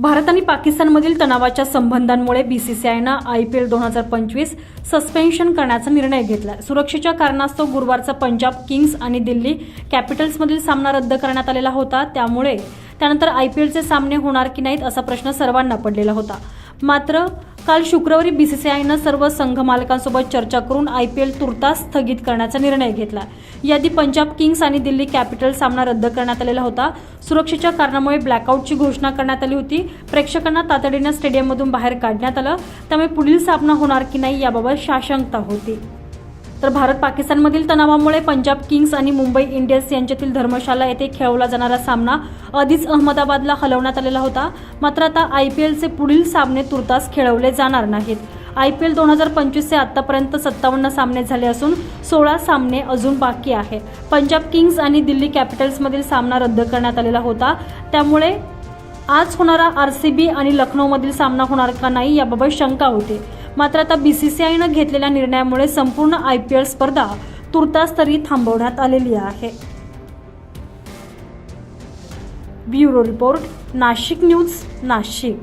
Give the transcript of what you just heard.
भारत आणि पाकिस्तानमधील तणावाच्या संबंधांमुळे बीसीसीआयनं आय पी एल दोन हजार पंचवीस सस्पेन्शन करण्याचा निर्णय घेतला. सुरक्षेच्या कारणास्तव गुरुवारचा पंजाब किंग्स आणि दिल्ली कॅपिटल्समधील सामना रद्द करण्यात आलेला होता. त्यामुळे त्यानंतर आय पी एलचे सामने होणार की नाहीत असा प्रश्न सर्वांना पडलेला होता. मात्र काल शुक्रवारी बी सी सी आयनं सर्व संघ मालकांसोबत चर्चा करून आय पी एल तुर्तास स्थगित करण्याचा निर्णय घेतला. यादी पंजाब किंग्स आणि दिल्ली कॅपिटल सामना रद्द करण्यात आलेला होता. सुरक्षेच्या कारणामुळे ब्लॅकआउटची घोषणा करण्यात आली होती. प्रेक्षकांना तातडीनं स्टेडियममधून बाहेर काढण्यात आलं. त्यामुळे पुढील सामना होणार की नाही याबाबत साशंकता होती. तर भारत पाकिस्तानमधील तणावामुळे पंजाब किंग्स आणि मुंबई इंडियन्स यांच्यातील धर्मशाला येथे खेळवला जाणारा सामना आधीच अहमदाबादला हलवण्यात आलेला होता. मात्र आता आय पी एलचे पुढील सामने तुर्तास खेळवले जाणार नाहीत. आय पी एल दोन हजार पंचवीसचे आतापर्यंत सत्तावन्न सामने झाले असून सोळा सामने अजून बाकी आहे. पंजाब किंग्स आणि दिल्ली कॅपिटल्समधील सामना रद्द करण्यात आलेला होता. त्यामुळे आज होणारा आर सी बी आणि लखनौमधील सामना होणार का नाही याबाबत शंका होती. मात्र आता बी सी सी आयनं घेतलेल्या निर्णयामुळे संपूर्ण आय पी एल स्पर्धा तुर्तास तरी थांबवण्यात आलेली आहे. Bureau report Nashik news Nashik.